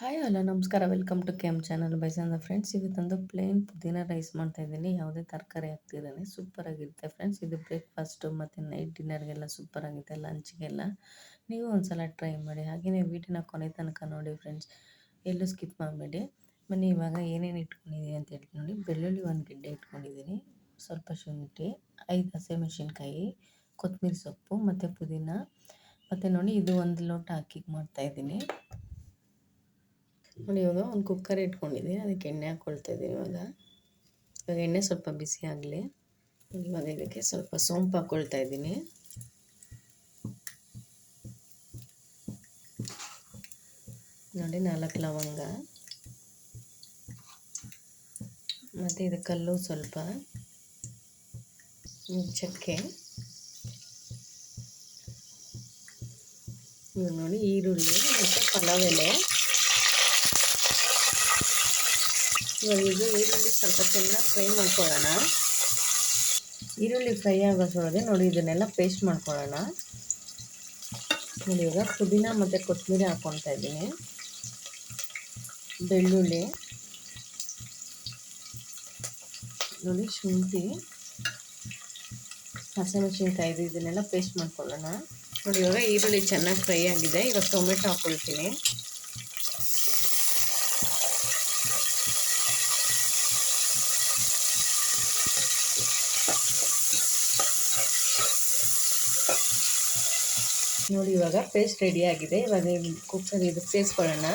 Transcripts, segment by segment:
Hi hello ನಮಸ್ಕಾರ. Welcome to ಕೆಮ್ channel ಬೈಸಂದ ಫ್ರೆಂಡ್ಸ್ ಇವತ್ತೊಂದು ಪ್ಲೇನ್ ಪುದೀನ ರೈಸ್ ಮಾಡ್ತಾ ಇದ್ದೀನಿ. ಯಾವುದೇ ತರಕಾರಿ ಹಾಕ್ತಿದ್ದಾನೆ. ಸೂಪರ್ ಆಗಿರುತ್ತೆ ಫ್ರೆಂಡ್ಸ್ ಇದು ಬ್ರೇಕ್ಫಾಸ್ಟು ಮತ್ತು ನೈಟ್ ಡಿನ್ನರ್ಗೆಲ್ಲ ಸೂಪರ್ ಆಗಿದೆ ಲಂಚ್ಗೆಲ್ಲ ನೀವು ಒಂದ್ಸಲ ಟ್ರೈ ಮಾಡಿ. ಹಾಗೆಯೇ ವೀಟಿನ ಕೊನೆ ತನಕ ನೋಡಿ ಫ್ರೆಂಡ್ಸ್ ಎಲ್ಲೂ ಸ್ಕಿಪ್ ಮಾಡಬೇಡಿ. ಬನ್ನಿ, ಇವಾಗ ಏನೇನು ಇಟ್ಕೊಂಡಿದ್ದೀನಿ ಅಂತ ಹೇಳ್ತೀನಿ ನೋಡಿ. ಬೆಳ್ಳುಳ್ಳಿ ಒಂದು ಗಿಡ್ಡೆ ಇಟ್ಕೊಂಡಿದ್ದೀನಿ ಸ್ವಲ್ಪ ಶುಂಠಿ, ಐದು ಹಸಿಮೆಣಸಿನ್ಕಾಯಿ ಕೊತ್ತಂಬರಿ ಸೊಪ್ಪು ಮತ್ತು ಪುದೀನ. ಮತ್ತು ನೋಡಿ, ಇದು ಒಂದು ಲೋಟ ಅಕ್ಕಿಗೆ ಮಾಡ್ತಾಯಿದ್ದೀನಿ ನೋಡಿ, ಇವಾಗ ಒಂದು ಕುಕ್ಕರ್ ಇಟ್ಕೊಂಡಿದ್ದೀನಿ ಅದಕ್ಕೆ ಎಣ್ಣೆ ಹಾಕ್ಕೊಳ್ತಾ ಇದ್ದೀನಿ ಇವಾಗ. ಇವಾಗ ಎಣ್ಣೆ ಸ್ವಲ್ಪ ಬಿಸಿ ಆಗಲಿ. ಇವಾಗ ಇದಕ್ಕೆ ಸ್ವಲ್ಪ ಸೋಂಪು ಹಾಕ್ಕೊಳ್ತಾ ಇದ್ದೀನಿ ನೋಡಿ, ನಾಲ್ಕು ಲವಂಗ. ಮತ್ತು ಇದು ಕಲ್ಲು ಸ್ವಲ್ಪ. ಚಕ್ಕೆ ಇವಾಗ ನೋಡಿ, ಈರುಳ್ಳಿ ಮತ್ತು ಪಲಾವ್ ಎಲೆ. ಇವಾಗ ಇದು ಈರುಳ್ಳಿ ಸ್ವಲ್ಪ ಚೆನ್ನಾಗಿ ಫ್ರೈ ಮಾಡ್ಕೊಳ್ಳೋಣ. ಈರುಳ್ಳಿ ಫ್ರೈ ಆಗೋದ್ರೊಳಗೆ ನೋಡಿ, ಇದನ್ನೆಲ್ಲ ಪೇಸ್ಟ್ ಮಾಡ್ಕೊಳ್ಳೋಣ. ನೋಡಿ, ಇವಾಗ ಪುದೀನ ಮತ್ತು ಕೊತ್ತಂಬರಿ ಹಾಕ್ಕೊತಾ ಇದ್ದೀನಿ. ಬೆಳ್ಳುಳ್ಳಿ. ನೋಡಿ, ಶುಂಠಿ. ಹಸಿಮೆಣಸಿನ್ಕಾಯಿ ಇದನ್ನೆಲ್ಲ ಪೇಸ್ಟ್ ಮಾಡ್ಕೊಳ್ಳೋಣ. ನೋಡಿ, ಇವಾಗ ಈರುಳ್ಳಿ ಚೆನ್ನಾಗಿ ಫ್ರೈ ಆಗಿದೆ. ಇವಾಗ ಟೊಮೆಟೊ ಹಾಕ್ಕೊಳ್ತೀನಿ ನೋಡಿ, ಇವಾಗ ಪೇಸ್ಟ್ ರೆಡಿ ಆಗಿದೆ. ಇವಾಗ ಕುಕ್ಕರ್ ಇದು ಸೇರಿಸ್ಕೊಳ್ಳೋಣ.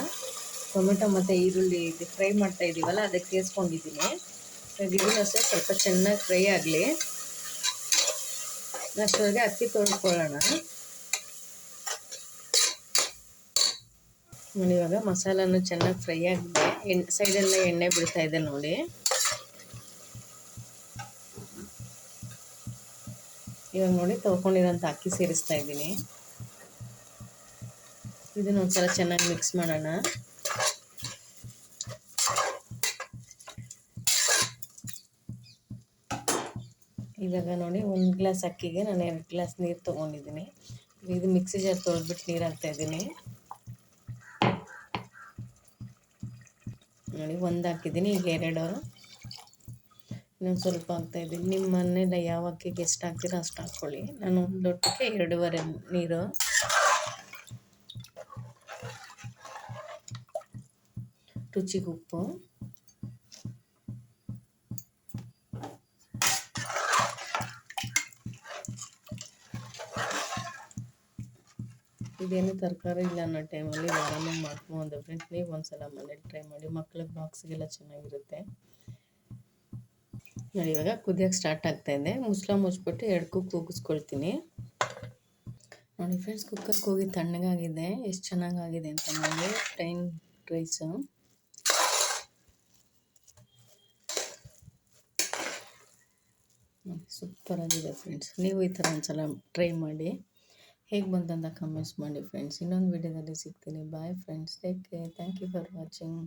ಟೊಮೆಟೊ ಮತ್ತು ಈರುಳ್ಳಿ ಇದು ಫ್ರೈ ಮಾಡ್ತಾ ಇದ್ದೀವಲ್ಲ ಅದಕ್ಕೆ ಸೇರಿಸ್ಕೊಂಡಿದ್ದೀನಿ. ಇದನ್ನು ಅಷ್ಟೇ ಸ್ವಲ್ಪ ಚೆನ್ನಾಗಿ ಫ್ರೈ ಆಗಲಿ. ಅಷ್ಟೊಳಗೆ ಅಕ್ಕಿ ತೊಳ್ಕೊಳ್ಳೋಣ. ನೋಡಿ, ಇವಾಗ ಮಸಾಲನು ಚೆನ್ನಾಗಿ ಫ್ರೈ ಆಗಿದೆ. ಎಣ್ಣೆ ಸೈಡೆಲ್ಲ ಎಣ್ಣೆ ಬಿಡ್ತಾ ಇದೆ ನೋಡಿ. ಇವಾಗ ನೋಡಿ, ತೊಳ್ಕೊಂಡಿರೋಂಥ ಅಕ್ಕಿ ಸೇರಿಸ್ತಾ ಇದ್ದೀನಿ. ಇದನ್ನ ಒಂದ್ಸಲ ಚೆನ್ನಾಗಿ ಮಿಕ್ಸ್ ಮಾಡೋಣ. ಇವಾಗ ನೋಡಿ ಒಂದು ಗ್ಲಾಸ್ ಅಕ್ಕಿಗೆ ನಾನು ಎರಡು ಗ್ಲಾಸ್ ನೀರು ತೊಗೊಂಡಿದ್ದೀನಿ. ಇದು ಮಿಕ್ಸಿ ಜಾರ್ ತೊಳೆದ್ಬಿಟ್ಟು ನೀರು ಹಾಕ್ತಾ ಇದ್ದೀನಿ. ನೋಡಿ, ಒಂದು ಹಾಕಿದ್ದೀನಿ, ಈಗ ಎರಡು. ಇನ್ನೊಂದು ಸ್ವಲ್ಪ ಹಾಕ್ತಾಯಿದ್ದೀನಿ ನಿಮ್ಮ ಮನೇಲಿ ಯಾವ ಅಕ್ಕಿಗೆ ಎಷ್ಟು ಹಾಕ್ತೀರೋ ಅಷ್ಟು ಹಾಕ್ಕೊಳ್ಳಿ ನಾನು ಒಂದು ಲೋಟಕ್ಕೆ ಎರಡೂವರೆ ನೀರು. ರುಚಿಗೆ ಉಪ್ಪು ಇದೇನು ತರಕಾರಿ ಇಲ್ಲ ಅನ್ನೋ ಟೈಮಲ್ಲಿ ಆರಾಮಾಗಿ ಮಾಡ್ಕೊಂಡು ಫ್ರೆಂಡ್ಸ್ ನೀವು ಒಂದ್ಸಲ ಮನೇಲಿ ಟ್ರೈ ಮಾಡಿ, ಮಕ್ಳಿಗೆ ಬಾಕ್ಸ್ಗೆಲ್ಲ ಚೆನ್ನಾಗಿರುತ್ತೆ. ನೋಡಿ ಇವಾಗ ಕುದಿಯೋಕ್ಕೆ ಸ್ಟಾರ್ಟ್ ಆಗ್ತಾಯಿದೆ ಮುಸ್ಲ ಮುಚ್ಬಿಟ್ಟು ಎರಡು ಕುಕ್ ಕೂಗಿಸ್ಕೊಳ್ತೀನಿ ನೋಡಿ ಫ್ರೆಂಡ್ಸ್ ಕುಕ್ಕರ್ ಕೂಗಿ ತಣ್ಣಗಾಗಿದೆ. ಎಷ್ಟು ಚೆನ್ನಾಗಾಗಿದೆ ಅಂತ ನೋಡಿ ಪ್ಲೈನ್ ರೈಸು ಸೂಪರಾಗಿದೆ ಫ್ರೆಂಡ್ಸ್ ನೀವು ಈ ಥರ ಒಂದು ಸಲ ಟ್ರೈ ಮಾಡಿ. ಹೇಗೆ ಬಂತಂತ ಕಮೆಂಟ್ಸ್ ಮಾಡಿ ಫ್ರೆಂಡ್ಸ್ ಇನ್ನೊಂದು ವಿಡಿಯೋದಲ್ಲಿ ಸಿಗ್ತೀನಿ. Bye friends take care thank you for watching